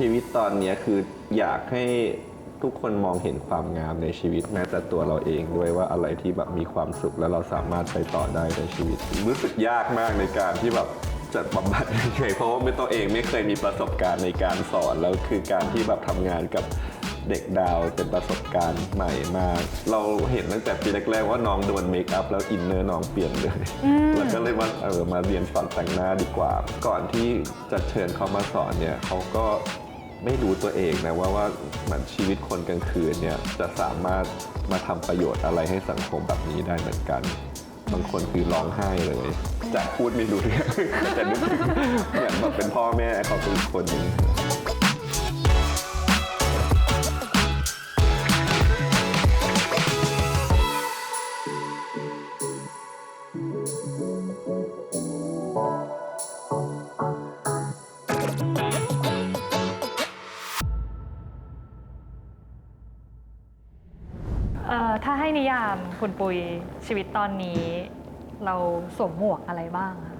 ชีวิตตอนเนี้ยคืออยากให้ทุกคนมองเห็นความงามในชีวิตแม้แต่ตัวเราเองด้วยว่าอะไรที่แบบมีความสุขแล้วเราสามารถไปต่อได้ในชีวิต รู้สึกยากมากในการที่แบบจัดบำบัดยังไงเพราะว่าไม่ตัวเองไม่เคยมีประสบการณ์ในการสอนแล้วคือการที่แบบทำงานกับเด็กดาวเป็นประสบการณ์ใหม่มาก เราเห็นตั้งแต่ปีแรกๆว่าน้องโดนเมคอัพแล้วอินเนอร์น้องเปลี่ยนเลย แล้วก็เลยว่าเออมาเรียนสอนแต่งหน้าดีกว่า ก่อนที่จะเชิญเขามาสอนเนี่ยเขาก็ ไม่รู้ตัวเองนะว่าว่ามันชีวิตคนกลางคืนเนี่ยจะสามารถมาทำประโยชน์อะไรให้สังคมแบบนี้ได้เหมือนกัน บางคนคือร้องไห้เลยจากพูดไม่รู้เรื่องแต่นึกถึงเหมือนแบบเป็นพ่อแม่เขาเป็นอีกคนนึง คุณปุยชีวิตตอนนี้ เราสวมหมวกอะไรบ้างคะ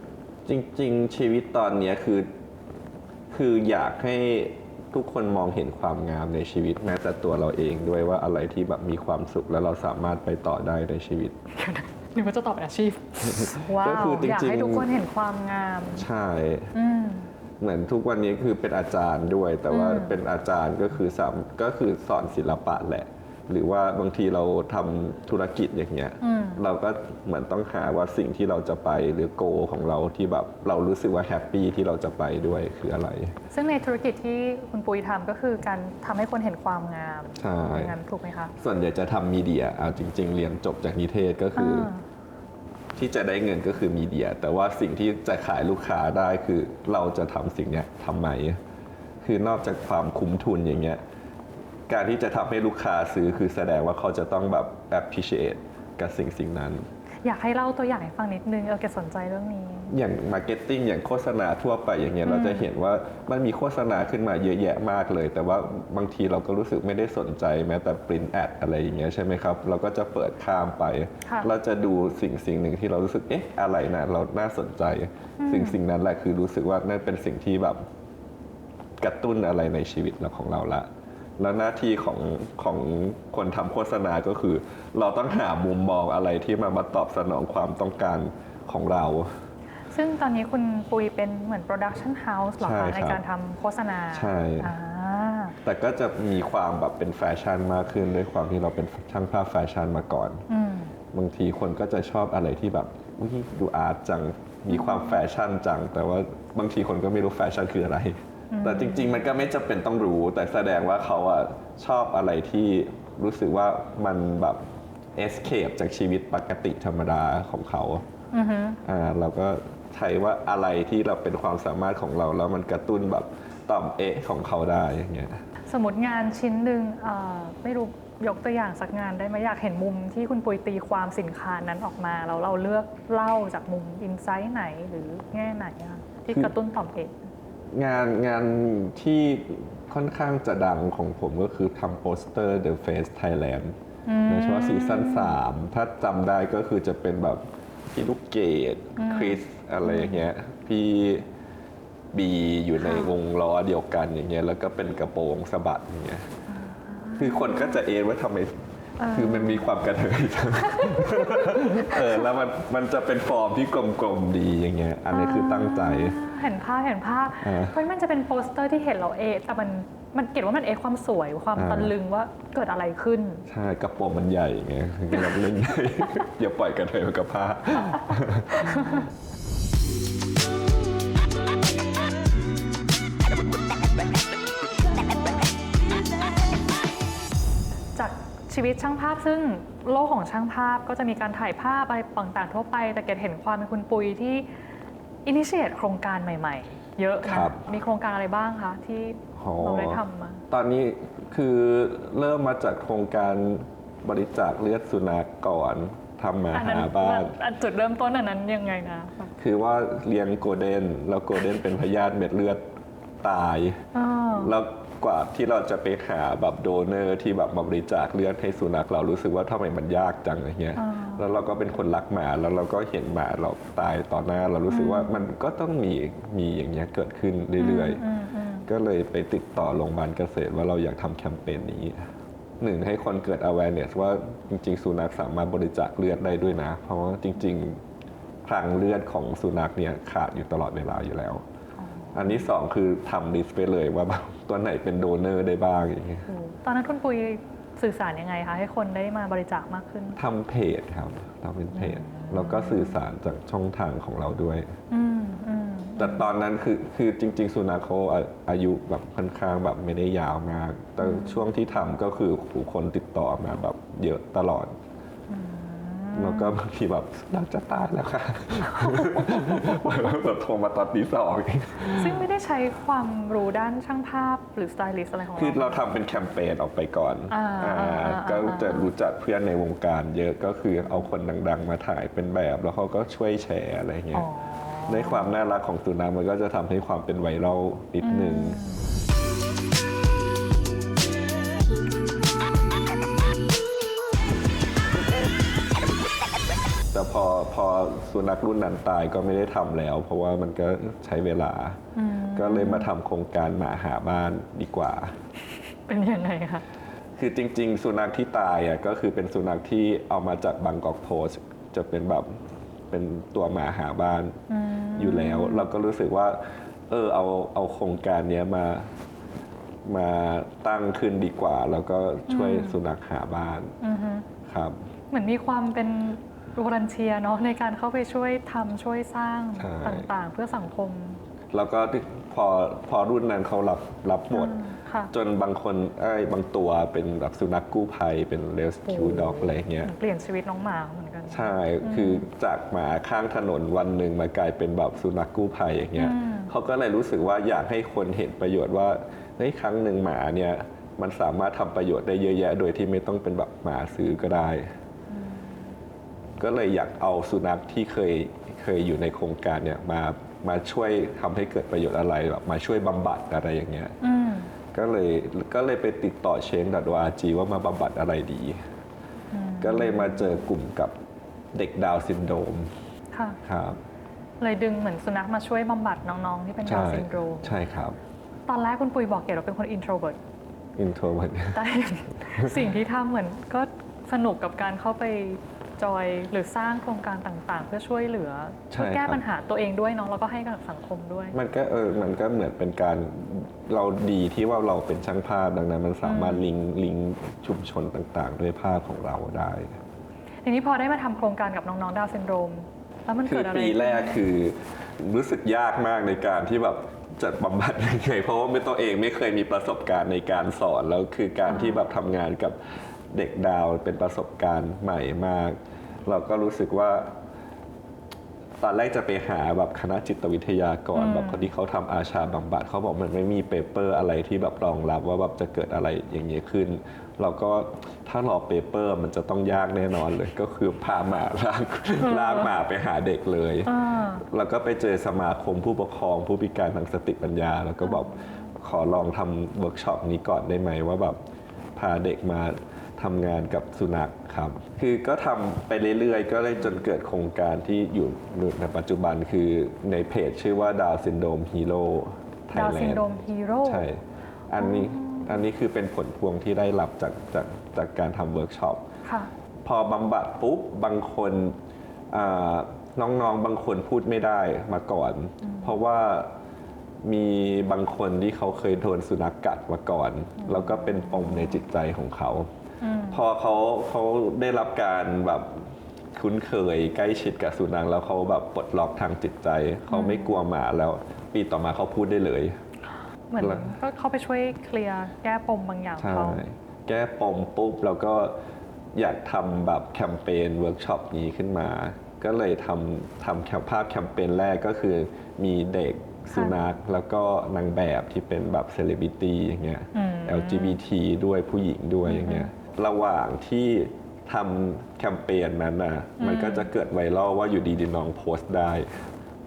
จริง ๆ ชีวิตตอนเนี้ยคือ คืออยากให้ทุกคนมองเห็นความงามในชีวิตแม้แต่ตัวเราเองด้วยว่าอะไรที่แบบมีความสุขแล้วเราสามารถไปต่อได้ในชีวิตนึกว่าจะตอบเป็นอาชีพ ว้าก็ว คือจริงๆ อยากให้ทุกคนเห็นความงาม ใช่ อืม เหมือนทุกวันนี้คือเป็นอาจารย์ด้วย แต่ว่าอืม เป็นอาจารย์ก็คือสามก็คือสอนศิลปะแหละ หรือว่าบางทีเราทำธุรกิจอย่างเงี้ยอืม เราก็เหมือนต้องหาว่าสิ่งที่เราจะไปหรือโกของเราที่แบบเรารู้สึกว่าแฮปปี้ที่เราจะไปด้วยคืออะไร ซึ่งในธุรกิจที่คุณปุยทำก็คือการทำให้คนเห็นความงามใช่ อย่างนั้นถูกไหมคะส่วนใหญ่จะทำมีเดียเอาจริง ๆ เรียนจบจากนิเทศก็คืออา ที่จะได้เงินก็คือมีเดีย แต่ว่าสิ่งที่จะขายลูกค้าได้คือเราจะทำสิ่งเนี้ยทำไมคือนอกจากความคุ้มทุนอย่างเงี้ย การที่จะทำให้ลูกค้าซื้อคือแสดงว่าเขาจะต้องแบบ appreciate กับสิ่งสิ่งนั้น อยากให้เล่าตัวอย่างให้ฟังนิดนึงเออแกสนใจเรื่องนี้ อย่างมาร์เก็ตติ้งอย่างโฆษณาทั่วไปอย่างเงี้ยอืมเราจะเห็นว่ามันมีโฆษณาขึ้นมาเยอะแยะมากเลย แต่ว่าบางทีเราก็รู้สึกไม่ได้สนใจแม้แต่ปริ้นแอดอะไรอย่างเงี้ยใช่ไหมครับ เราก็จะเปิดข้ามไป ค่ะ เราจะดูสิ่งสิ่งหนึ่งที่เรารู้สึกเอ๊ะอะไรนะเราน่าสนใจ สิ่งสิ่งนั้นแหละคือรู้สึกว่านั่นเป็นสิ่งที่แบบกระตุ้นอะไรในชีวิตเราของเราละ แล้วหน้าที่ของของคนทำโฆษณาก็คือ เราต้องหามุมมองอะไรที่มามาตอบสนองความต้องการของเรา ซึ่งตอนนี้คุณปุยเป็นเหมือนโปรดักชันเฮาส์หรอใช่คะครับ ในการทำโฆษณาใช่ อ่าแต่ก็จะมีความแบบเป็นแฟชั่นมากขึ้นด้วยความที่เราเป็นช่างภาพแฟชั่นมาก่อน อืม บางทีคนก็จะชอบอะไรที่แบบอุ๊ยดูอาร์ตจัง มีความแฟชั่นจัง แต่ว่าบางทีคนก็ไม่รู้แฟชั่นคืออะไร แต่จริง ๆ มันก็ไม่จำเป็นต้องรู้ แต่แสดงว่าเขาอะชอบอะไรที่รู้สึกว่ามันแบบเอสเคปจากชีวิตปกติธรรมดาของเขาอือฮึอ่าเราก็ใช้ว่าอะไรที่เราเป็นความสามารถของเรา แล้วมันกระตุ้นแบบต่อมเอะของเขาได้อย่างเงี้ย สมมติงานชิ้นหนึ่งเอ่อไม่รู้ยกตัวอย่างสักงานได้ไหมอยากเห็นมุมที่คุณปุยตีความสินค้านั้นออกมาแล้วเราเลือกเล่าจากมุมอินไซต์ไหนหรือแง่ไหนอะที่กระตุ้นต่อมเอก งานงานที่ค่อนข้างจะดังของผมก็คือทำโปสเตอร์ The Face Thailand โดยเฉพาะซีซั่น3ถ้าจำได้ก็คือจะเป็นแบบพี่ลูกเกดคริสอะไรอย่างเงี้ยพี่บีอยู่ในวงล้อเดียวกันอย่างเงี้ยแล้วก็เป็นกระโปรงสะบัดอย่างเงี้ยคือคนก็จะเอะว่าทำไมคือมันมีความกระเทยจังเออแล้วมันมันจะเป็นฟอร์มที่กลมๆดีอย่างเงี้ย อันนี้คือตั้งใจ เห็นภาพเห็นภาพอ่าเพราะมันจะเป็นโปสเตอร์ที่เห็นเราเอะแต่มันมันเก็บว่ามันเอะความสวยความอ่าตะลึงว่าเกิดอะไรขึ้น ใช่กระโปรงมันใหญ่ไงคือเราเล่นอย่าปล่อยกระเทยมันกับผ้า จากชีวิตช่างภาพซึ่งโลกของช่างภาพก็จะมีการถ่ายภาพอะไรต่างๆทั่วไป แต่เกดเห็นความเป็นคุณปุยที่ อินิเชตโครงการใหม่ ๆ เยอะนะครับ มีโครงการอะไรบ้างคะที่อ๋อเราได้ทำมา ตอนนี้คือเริ่มมาจากโครงการบริจาคเลือดสุนัขก่อนทำมาอันนั้หานบ้าน อันจุดเริ่มต้นอันนั้นยังไงนะคือว่าเลี้ยงโกลเด้นแล้วโกลเด้นเป็นพยาธิเม็ดเลือดตายอ๋อแล้วกว่าที่เราจะไปหาแบบโดเนอร์ที่แบบมาบริจาคเลือดให้สุนัขเรารู้สึกว่าทำไมมันยากจังอะไรเงี้ย อ่า แล้วเราก็เป็นคนรักหมาแล้วเราก็เห็นหมาเราตายต่อหน้า เรารู้สึกว่ามันก็ต้องมีมีอย่างเงี้ยเกิดขึ้นเรื่อยอืมอืมๆก็เลยไปติดต่อโรงพยาบาลเกษตรว่าเราอยากทำแคมเปญนี้หนึ่งให้คนเกิด awareness ว่าจริง ๆ สุนัขสามารถบริจาคเลือดได้ด้วยนะ เพราะว่าจริง ๆ คลังเลือดของสุนัขเนี่ยขาดอยู่ตลอดเวลาอยู่แล้ว อันที่สองคือทำลิสต์ไปเลยว่าแบบตัวไหนเป็นโดเนอร์ได้บ้างอย่างเงี้ยโอ้ตอนนั้นคุณปุย สื่อสารยังไงคะให้คนได้มาบริจาคมากขึ้นทำเพจครับทำเป็นเพจแล้วก็สื่อสารจากช่องทางของเราด้วยอืมอืมแต่ตอนนั้นคือคือจริง ๆ สุนัขเขาอาอายุแบบค่อนข้างแบบไม่ได้ยาวมาก แต่ช่วงที่ทำก็คือผู้คนติดต่อมาแบบเยอะตลอด แล้วก็บางทีแบบเราจะตายแล้วค่ะแบบโทรมาตอนตีสองซึ่งไม่ได้ใช้ความรู้ด้านช่างภาพหรือสไตลิสต์อะไรของคือเราเราทำเป็นแคมเปญออกไปก่อนอ่าอ่าอ่าอ่าก็จะรู้จักเพื่อนในวงการเยอะก็คือเอาคนดัง ๆ มาถ่ายเป็นแบบ แล้วเขาก็ช่วยแชร์อะไรเงี้อ๋ยอในความน่ารักของสุนัขมันก็จะทำให้ความเป็นไวรัลนิดนึง แต่พอพอสุนัขรุ่นนั้นตายก็ไม่ได้ทำแล้ว เพราะว่ามันก็ใช้เวลา อืมก็เลยมาทำโครงการหมาหาบ้านดีกว่า เป็นยังไงคะ คือจริง ๆ สุนัขที่ตายอะก็คือเป็นสุนัขที่เอามาจากบางกอกโพสจะเป็นแบบเป็นตัวหมาหาบ้านอืมอยู่แล้ว เราก็รู้สึกว่า เออเอาเอาโครงการเนี้ยมามาตั้งขึ้นดีกว่า แล้วก็ช่วยสุนัขหาบ้านอือฮึครับ เหมือนมีความเป็น วอรันเทียเนาะในการเข้าไปช่วยทำช่วยสร้างใช่ ต่างๆ เพื่อสังคม แล้วก็พอพอรุ่นนั้นเขารับรับหมด อืมค่ะ จนบางคนเอ้ยบางตัวเป็นแบบสุนัขกู้ภัยเป็นเรสคิวด็อกอะไรเงี้ย เปลี่ยนชีวิตน้องหมาเหมือนกัน ใช่ คือจากหมาข้างถนนวันหนึ่งมากลายเป็นแบบสุนัขกู้ภัยอย่างเงี้ยอืม เขาก็เลยรู้สึกว่าอยากให้คนเห็นประโยชน์ว่าเฮ้ยครั้งหนึ่งหมาเนี่ยมันสามารถทำประโยชน์ได้เยอะแยะ โดยที่ไม่ต้องเป็นแบบหมาซื้อก็ได้ ก็เลยอยากเอาสุนัขที่เคยเคยอยู่ในโครงการเนี่ยมามาช่วยทำให้เกิดประโยชน์อะไรแบบมาช่วยบำบัดอะไรอย่างเงี้ยอืมก็เลยก็เลยไปติดต่อเชนดัดวาจีว่ามาบำบัดอะไรดี ก็เลยมาเจอกลุ่มกับเด็กดาวน์ซินโดรมค่ะครับเลยดึงเหมือนสุนัขมาช่วยบำบัดน้องๆที่เป็นดาวน์ซินโดรมใช่ครับ ตอนแรกคุณปุยบอกเกี่ยวกับเป็นคน introvert อินโทรเวิร์แต่สิ่งที่ทำเหมือนก็สนุกกับการเข้าไป จอยหรือสร้างโครงการต่างๆ เพื่อช่วยเหลือใช่ช่วยแก้ครับปัญหาตัวเองด้วยเนาะแล้วก็ให้กับสังคมด้วย มันก็เออมันก็เหมือนเป็นการเราดีที่ว่าเราเป็นช่างภาพดังนั้น มันสามารถลิงก์ลิงก์ชุมชนต่างๆ ด้วยภาพของเราได้ทีนี้พอได้มาทำโครงการกับน้องๆดาวน์ซินโดรมแล้วมันคืเกิอดอะไรปีแรกคือรู้สึกยากมากในการที่แบบจัดบำบัดยังไงเพราะว่าไม่ตัวเองไม่เคยมีประสบการณ์ในการสอนแล้วคือการที่แบบทำงานกับ เด็กดาวเป็นประสบการณ์ใหม่มาก เราก็รู้สึกว่า ตอนแรกจะไปหาแบบคณะจิตวิทยาก่อนแบบคนที่เขาทำอาชาบำบัดเขาบอกมันไม่มีเปเปอร์อะไรที่แบบรองรับว่าแบบจะเกิดอะไรอย่างเงี้ยขึ้น เราก็ถ้ารอเปเปอร์มันจะต้องยากแน่นอนเลย ก็คือพาหมาลากลากหมาไปหาเด็กเลยอ่าแล้วก็ไปเจอสมาคมผู้ปกครองผู้พิการทางสติปัญญา แล้วก็บอกขอลองทำเวิร์กช็อปนี้ก่อนได้ไหมว่าแบบพาเด็กมา ทำงานกับสุนัขครับ คือก็ทำไปเรื่อยๆ ก็เลยจนเกิดโครงการที่อยู่ในปัจจุบันคือในเพจชื่อว่าดาวซินโดมฮีโร่ไทดาวยแลซินนด์โดรมฮีโร่ ใช่ อันนี้อันนี้คือเป็นผลพวงที่ได้รับจากจากจากการทำเวิร์กช็อป ค่ะ พอบำบัดปุ๊บบางคนอ่าน้องๆบางคนพูดไม่ได้มาก่อน เพราะว่ามีบางคนที่เขาเคยโดนสุนัขกัดมาก่อน แล้วก็เป็นปมในจิตใจของเขาอืม พอเขาเขาได้รับการแบบคุ้นเคยใกล้ชิดกับสุนัขแล้วเขาแบบปลดล็อกทางจิตใจ เขาไม่กลัวหมาแล้ว ปีต่อมาเขาพูดได้เลย เหมือนแล้วก็เข้าไปช่วยเคลียร์แก้ปมบางอย่างใช่เขาแก้ปมปุ๊บแล้วก็อยากทำแบบแคมเปญเวิร์กช็อปนี้ขึ้นมา ก็เลยทำทำแคมภาพแคมเปญแรกก็คือมีเด็กสุนัขแล้วก็นางแบบที่เป็นแบบเซเลบริตี้อย่างเงี้ยอืม LGBT ด้วยผู้หญิงด้วยอย่างเงี้ย ระหว่างที่ทำแคมเปญนั้นน่ะมันก็จะเกิดไวรัลว่าอยู่ดีๆน้องโพสต์ได้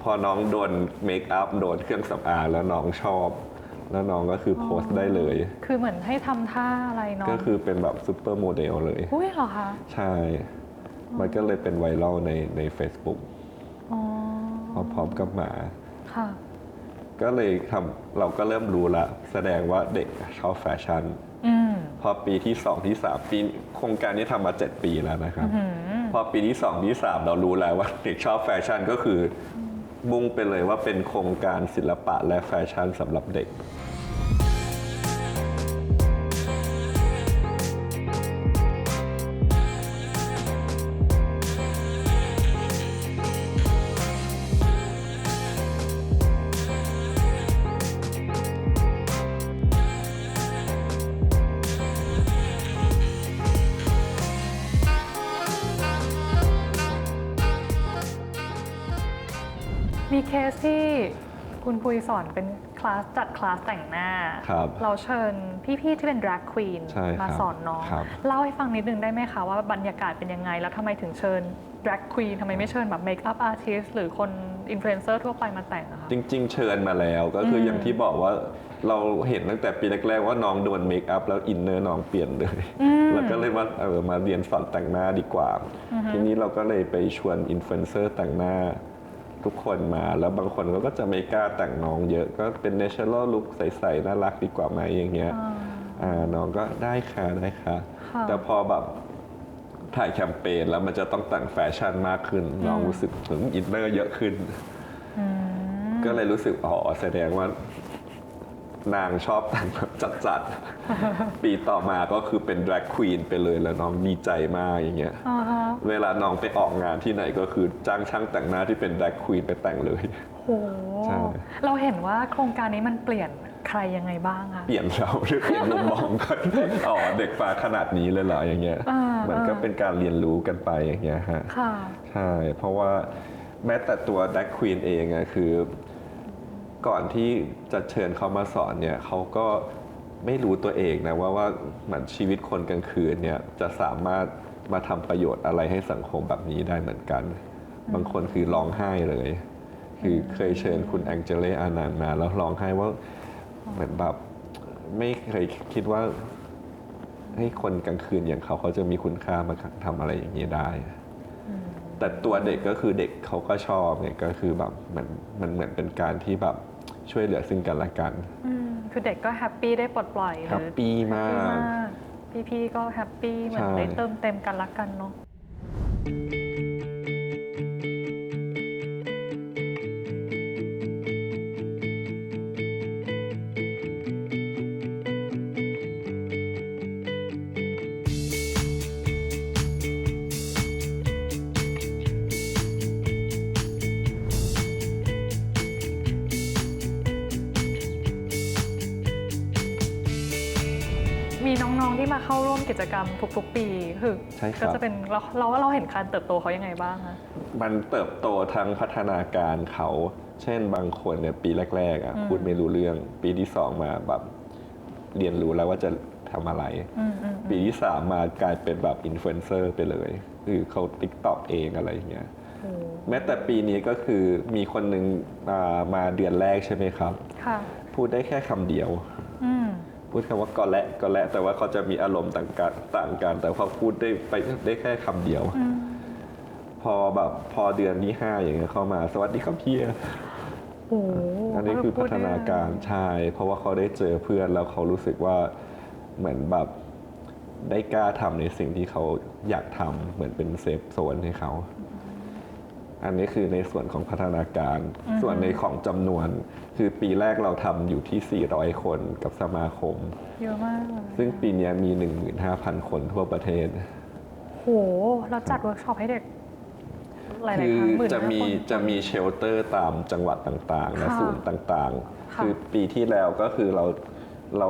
พอน้องโดนเมคอัพโดนเครื่องสำอางแล้วน้องชอบ แล้วน้องก็คือโพสต์ได้เลย คือเหมือนให้ทำท่าอะไรเนาะก็คือเป็นแบบซูเปอร์โมเดลเลยอุ้ยเหรอคะ ใช่ มันก็เลยเป็นไวรัลในใน Facebook อ๋อพร้อมๆกับหมาค่ะก็เลยทำเราก็เริ่มรู้ละ แสดงว่าเด็กชอบแฟชั่นอืม พอปีที่ 2 ที่ 3 ปีโครงการนี้ทำมา 7 ปีแล้วนะครับอืมพอปีที่ 2 ที่ 3 เรารู้แล้วว่าเด็กชอบแฟชั่นก็คือมุ่งไปเลยว่าเป็นโครงการศิลปะและแฟชั่นสำหรับเด็ก ที่คุณปุยสอนเป็นคลาสจัดคลาสแต่งหน้า ครับเราเชิญพี่ๆที่เป็น drag queen ใช่ครับมาสอนน้อง ครับ เล่าให้ฟังนิดนึงได้ไหมคะว่าบรรยากาศเป็นยังไง แล้วทำไมถึงเชิญ drag queen ทำไมไม่เชิญแบบ make up artist หรือคน influencer ทั่วไปมาแต่งอะคะ จริง ๆ เชิญมาแล้วก็คืออม อย่างที่บอกว่าเราเห็นตั้งแต่ปีแรกๆว่าน้องโดนเมคอัพแล้วอินเนอร์น้องเปลี่ยนเลย อืม แล้วก็เลยว่าเออมาเรียนสอนแต่งหน้าดีกว่า ทีนี้เราก็เลยไปชวนอินฟลูเอนเซอร์แต่งหน้า ทุกคนมา แล้วบางคนเขาก็จะไม่กล้าแต่งน้องเยอะก็เป็น natural look ใสๆน่ารักดีกว่าไหมอย่างเงี้ยอ่าอ่าน้องก็ได้ค่ะได้ค่ะค่ะ แต่พอแบบถ่ายแคมเปญแล้วมันจะต้องแต่งแฟชั่นมากขึ้น น้องรู้สึกถึงอินเนอร์เยอะขึ้นอืมก็เลยรู้สึกอ๋อแสดงว่า นางชอบแต่งแบบจัดๆ ปีต่อมาก็คือเป็น drag queen ไปเลยแล้วน้องดีใจมากอย่างเงี้ย อ่าฮะเวลาน้องไปออกงานที่ไหนก็คือจ้างช่างแต่งหน้าที่เป็น drag queen ไปแต่งเลย โห ใช่ เราเห็นว่าโครงการนี้มันเปลี่ยนใครยังไงบ้างอะ เปลี่ยนเราหรือเปลี่ยนมุมมองกันอ๋อเด็กฟ้าขนาดนี้เลยเหรออย่างเงี้ย อ่ามันก็เป็นการเรียนรู้กันไปอย่างเงี้ยฮะ ค่ะ ใช่ เพราะว่าแม้แต่ตัวแดกควีนเองอะคือ ก่อนที่จะเชิญเขามาสอนเนี่ยเขาก็ไม่รู้ตัวเองนะว่าว่าเหมือนชีวิตคนกลางคืนเนี่ยจะสามารถมาทำประโยชน์อะไรให้สังคมแบบนี้ได้เหมือนกัน บางคนคือร้องไห้เลย คือเคยเชิญคุณแองเจเลอานันมา แล้วร้องไห้ว่าเหมือนแบบไม่เคยคิดว่า ให้คนกลางคืนอย่างเขาเขาจะมีคุณค่ามาทำอะไรอย่างนี้ได้ แต่ตัวเด็กก็คือเด็กเขาก็ชอบเนี่ยก็คือแบบเหมือนมันเหมือนเป็นการที่แบบ ช่วยเหลือซึ่งกันและกัน อืมคือเด็กก็แฮปปี้ได้ปลดปล่อยหแฮรืปอปี้มาดีกมาก พี่ๆก็แฮปปี้เหมือนใช่ ได้เติมเต็มกันละกันเนาะ กิจกรรมทุก ๆ ปีคือใช่ครับ ก็จะเป็นเราเราว่าเราเห็นการเติบโตเขายังไงบ้างคะมันเติบโตทั้งพัฒนาการเขา เช่นบางคนเนี่ยปีแรกๆอะพูดไม่รู้เรื่อง ปีที่สองมาแบบเรียนรู้แล้วว่าจะทำอะไร อืมอืมปีที่สามมากลายเป็นแบบอินฟลูเอนเซอร์ไปเลย คือเขาติ๊กต็อกเองอะไรอย่างเงี้ย โอ้แม้แต่ปีนี้ก็คือมีคนหนึ่งมามาเดือนแรกใช่ไหมครับ ค่ะ พูดได้แค่คำเดียว อืม พูดคำว่าก็และก็และแต่ว่าเขาจะมีอารมณ์ต่างกันต่างกัน แต่เขาพูดได้ไปได้แค่คำเดียวอืมพอแบบพอเดือนที่ห้าอย่างเงี้ยเข้ามา สวัสดีครับพี่โอ้อันนี้คือพัฒนาการใช่เพราะว่าเขาได้เจอเพื่อนแล้วเขารู้สึกว่าเหมือนแบบได้กล้าทำในสิ่งที่เขาอยากทำเหมือนเป็นเซฟโซนให้เขา อันนี้คือในส่วนของพัฒนาการ ส่วนในของจำนวน คือปีแรกเราทำอยู่ที่ 400 คนกับสมาคม เยอะมากเลยซึ่งปีเนี้ยมี 15,000 คนทั่วประเทศ โห เราจัดเวิร์กช็อปให้เด็กหลายคืๆอครั้งหมื่นจะมีห้าคน จะมีเชลเตอร์ตามจังหวัดต่างๆและค่ะศูนย์ต่างค่ะๆคือปีที่แล้วก็คือเราเรา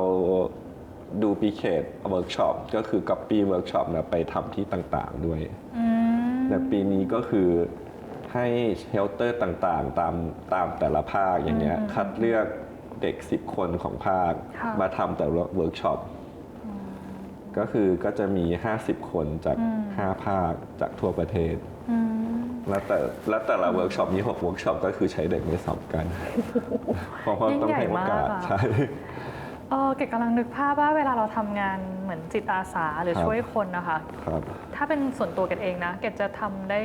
ดูปีเคทเวิร์กช็อปก็คือก๊อปปี้เวิร์กช็อปนะไปทำที่ต่างๆด้วย อืม แต่ปีนี้ก็คือ ให้เชลเตอร์ต่างๆ ตามตามแต่ละภาคอย่างเงี้ยคัดเลือกเด็ก 10 คนของภาค ค่ะมาทำแต่ละเวิร์กช็อปก็คือก็จะมี 50 คนจาก5ภาคจากทั่วประเทศ อืมแล้วแต่แล้วแต่ละเวิร์กช็อปนี้6เวิร์กช็อปก็คือใช้เด็กไม่ซ้ำกันเพราะว่าต้องให้โอกาสยิ่งใหญ่มากอะใช่ เออเกดกำลังนึกภาพว่าเวลาเราทำงานเหมือนจิตอาสาหรือครับ ช่วยคนนะคะ ครับ ถ้าเป็นส่วนตัวเกดเองนะ เกดจะทำได้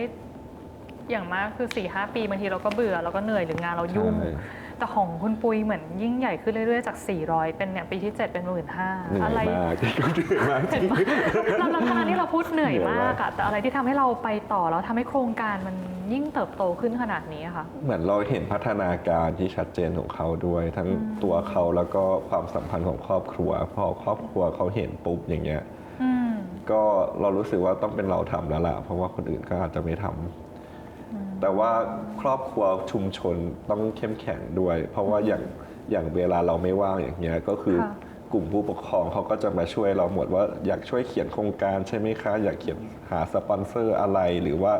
อย่างมากคือ4ีหปีบางทีเราก็เบื่อเราก็เหนื่อยหรืองานเรายุ่ง ใช่แต่ของคุณปุยเหมือนยิ่งใหญ่ขึ้นเรื่อยๆจาก 400 เป็นเนี่ยปีที่ 7 เป็น1 5ื่นเหนื่อยอะไรมากเหนื่อยมากจริง เราเราขณะที่เราพูดเหนื่อยเหนื่อยมามากกอะแต่อะไรที่ทำให้เราไปต่อแล้วทำให้โครงการมันยิ่งเติบโตขึ้นขนาดนี้อะค่ะ เหมือนเราเห็นพัฒนาการที่ชัดเจนของเขาด้วย ทั้งตัวเขาแล้วก็ความสัมพันธ์ของครอบครัว พอครอบครัวเขาเห็นปุ๊บอย่างเงี้ย อืม ก็เรารู้สึกว่าต้องเป็นเราทำแล้วล่ะเพราะว่าคนอื่นก็อาจจะไม่ทำ แต่ว่าครอบครัวชุมชนต้องเข้มแข็งด้วย เพราะว่าอย่างอย่างเวลาเราไม่ว่างอย่างเงี้ยก็คือค่ะกลุ่มผู้ปกครองเขาก็จะมาช่วยเราหมดว่าอยากช่วยเขียนโครงการใช่ไหมคะ อยากเขียนหาสปอนเซอร์อะไรหรือว่า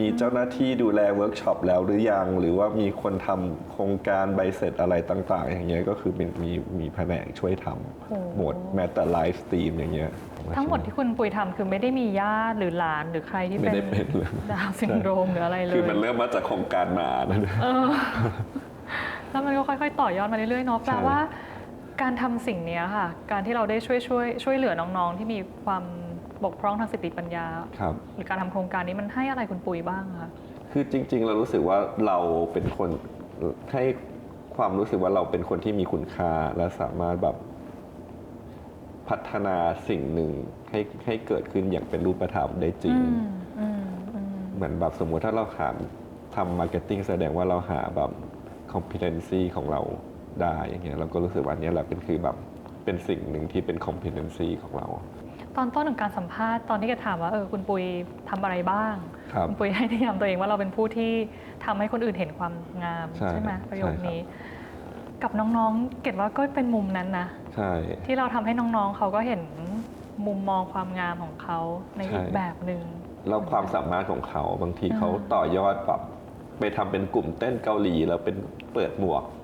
มีเจ้าหน้าที่ดูแลเวิร์กช็อปแล้วหรือยัง หรือว่ามีคนทำโครงการใบเสร็จอะไรต่างๆ อย่างเงี้ยก็คือเป็นมีมีแผนกช่วยทำโอ้หมดแม้แต่ไลฟ์สตรีมอย่างเงี้ยทั้งหมดที่คุณปุยทำคือไม่ได้มีญาติหรือหลานหรือใครที่ไม่เป็นได้เป็นเลยดาวน์ซินโดรมหรืออะไรเลยคือมันเริ่มมาจากโครงการหมานะเออแล้วมันก็ค่อยๆ ต่อยอดมาเรื่อยๆเนาะแปลใช่ว่า การทำสิ่งเนี้ยค่ะ การที่เราได้ช่วยช่วยช่วยเหลือน้องๆที่มีความ บกพร่องทางสติปัญญา ครับ หรือการทำโครงการนี้มันให้อะไรคุณปุยบ้างคะ คือจริง ๆ เรารู้สึกว่าเราเป็นคนให้ความรู้สึกว่าเราเป็นคนที่มีคุณค่าและสามารถแบบพัฒนาสิ่งหนึ่งให้ให้เกิดขึ้นอย่างเป็นรูปธรรมได้จริงอืมอืมอืมเหมือนแบบสมมุติถ้าเราหาทำมาร์เก็ตติ้งแสดงว่าเราหาแบบ competency ของเราได้อย่างเงี้ยเราก็รู้สึกว่าอันเนี้ยแหละเป็นคือแบบเป็นสิ่งหนึ่งที่เป็น competency ของเรา ตอนต้นของการสัมภาษณ์ตอนที่แกถามว่าเออคุณปุยทำอะไรบ้างครับณปุยให้นิยามตัวเองว่าเราเป็นผู้ที่ทำให้คนอื่นเห็นความงามใช่ไหมประโยคใช่ครับนี้ กับน้องๆ เกดว่าก็เป็นมุมนั้นนะใช่ที่เราทำให้น้องๆเขาก็เห็นมุมมองความงามของเขาในอีกใช่แบบหนึ่งแล้วความสามารถของเขาบางทีอ่าเขาต่อยอดแบบไปทำเป็นกลุ่มเต้นเกาหลีแล้วเป็นเปิดหมวกโอ้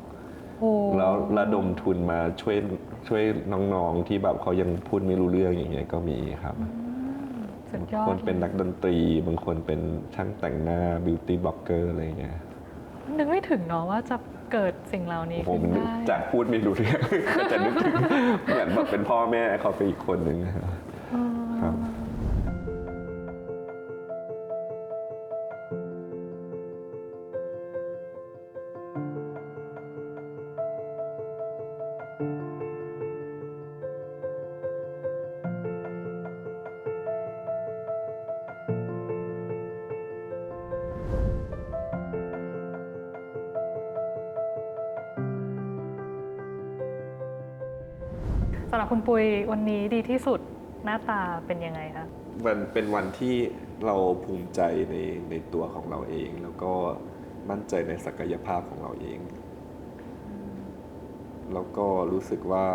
แล้วระดมทุนมาช่วยช่วยน้องๆที่แบบเขายังพูดไม่รู้เรื่องอย่างเงี้ยก็มีครับสุดยบาองคดนเป็นนักดนตรี บางคนเป็นช่างแต่งหน้าบิวตี้บล็อกเกอร์อะไรอย่างเงี้ยนึกไม่ถึงเนาะว่าจะเกิดสิ่งเหล่านี้ผมขึ้นนึกได้จากพูดไม่รู้เรื่องก็จะนึกถึงเหมือนแบบเป็นพ่อแม่เขาไปอีกคนหนึ่ง คุณปุยวันนี้ดีที่สุดหน้าตาเป็นยังไงคะมันเป็นวันที่เราภูมิใจในในตัวของเราเอง แล้วก็มั่นใจในศักยภาพของเราเอง แล้วก็รู้สึกว่า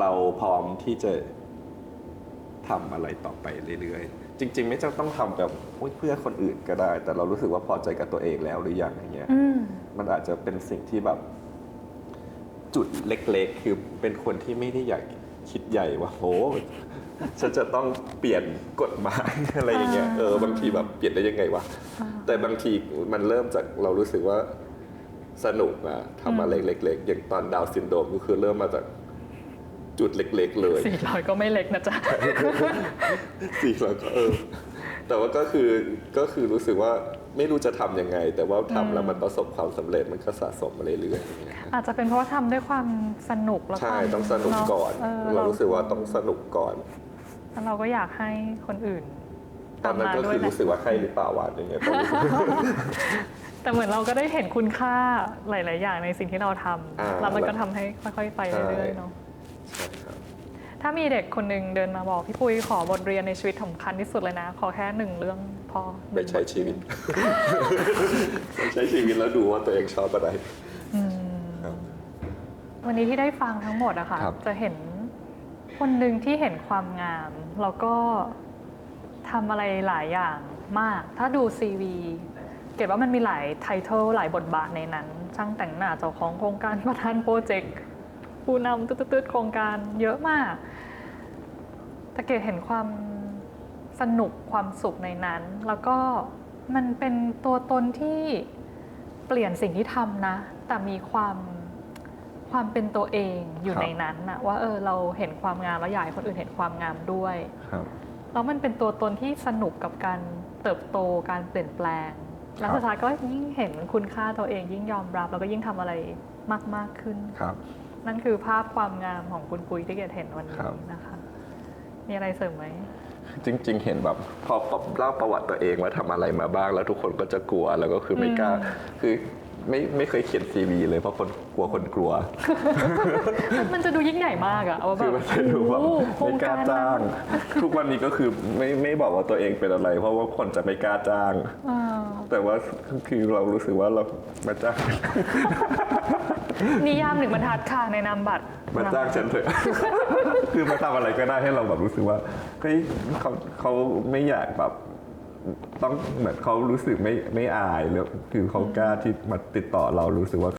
เราพร้อมที่จะทำอะไรต่อไปเรื่อยๆ จริง ๆ ไม่จำต้องทำแบบโอ๊ยเพื่อคนอื่นก็ได้ แต่เรารู้สึกว่าพอใจกับตัวเองแล้วหรือยังอย่างเงี้ยอืมมันอาจจะเป็นสิ่งที่แบบ จุดเล็กๆ คือเป็นคนที่ไม่ได้อยากคิดใหญ่ว่าโหฉันจะต้องเปลี่ยนกฎหมายอะไรอย่างเงี้ยอ่าเออบางทีแบบเปลี่ยนได้ยังไงวะแต่บางทีมันเริ่มจากเรารู้สึกว่าสนุกอะทำอะไรเล็กๆอย่างตอนดาวน์ซินโดรมก็คือเริ่มมาจากจุดเล็ก ๆ เลยสี่ร้อยก็ไม่เล็กนะจ๊ะสี่แล้วก็เออแต่ว่าก็คือก็คือรู้สึกว่า ไม่รู้จะทำยังไง แต่ว่าทำแล้วมันประสบความสำเร็จมันก็สะสมมาเรื่อยๆอย่างเงี้ยอาจจะเป็นเพราะว่าทำด้วยความสนุกแล้วใช่ความต้องสนุกก่อนเเรารู้สึกว่าต้องสนุกก่อนแล้วเราก็อยากให้คนอื่นตอนนั้นตามมาก็ด้วยคือแหละรู้สึกว่าใช่หรือเปล่าวะอย่างเงี้ยตอนรู้สึกแต่เหมือนเราก็ได้เห็นคุณค่าหลาย ๆ อย่างในสิ่งที่เราทอ่าำแล้วมันก็ทำให้ค่อย ๆ ไปใช่เรื่อย ๆ เนาะใช่ครับ ถ้ามีเด็กคนหนึ่งเดินมาบอกพี่ปุ้ยขอบทเรียนในชีวิตสำคัญที่สุดเลยนะ ขอแค่หนึ่งเรื่องพอไปใช้ชีวิตไปใช้ชีวิตแล้วดูว่าตัวเองชอบอะไรอืมครับวันนี้ที่ได้ฟังทั้งหมดอะค่ะครับจะเห็นคนหนึ่งที่เห็นความงาม แล้วก็ทำอะไรหลายอย่างมาก ถ้าดูซีวีเก็บว่ามันมีหลายไทเทลหลายบทบาทในนั้น ช่างแต่งหน้าเจ้าของโครงการประธานโปรเจกต์ ผู้นำตืดๆโครงการเยอะมาก แต่เกดเห็นความสนุกความสุขในนั้น แล้วก็มันเป็นตัวตนที่เปลี่ยนสิ่งที่ทำนะ แต่มีความความเป็นตัวเองอยู่ครับ ในนั้นนะว่าเออเราเห็นความงามแล้วอยากให้คนอื่นเห็นความงามด้วย ครับ แล้วมันเป็นตัวตนที่สนุกกับการเติบโตการเปลี่ยนแปลง แล้วสุดท้ายก็ยิ่งเห็นคุณค่าตัวเองยิ่งยอมรับ แล้วก็ยิ่งทำอะไรมากมากๆขึ้น ครับ นั่นคือภาพความงามของคุณปุ้ยที่เกดเห็นวันนี้ครับนะคะ มีอะไรเสริมไหมจริง ๆ เห็นแบบพอเล่าประวัติตัวเองว่าทำอะไรมาบ้าง แล้วทุกคนก็จะกลัวแล้วก็คือไม่กล้าอืมคือไม่ไม่เคยเขียนซีวีเลยเพราะคนกลัวคนกลัว มันจะดูยิ่งใหญ่มากอะเอาแบคือบมันจะดูแบบโอ้โหโครไม่งกล้าการจ้าง ทุกวันนี้ก็คือไม่ไม่บอกว่าตัวเองเป็นอะไร เพราะว่าคนจะไม่กล้าจ้างอ่าแต่ว่าคือเรารู้สึกว่าเรามาจ้าง นิยามหนึ่งบรรทัดค่ะในนามบัตรมาจ้างฉันเถอะ คือมาทำอะไรก็ได้ให้เราแบบรู้สึกว่าเฮ้ยเขาเขาไม่อยากแบบต้องเหมือนเขารู้สึกไม่ไม่อายแล้วคือเขากล้าที่มาติดต่อเรารู้สึกว่า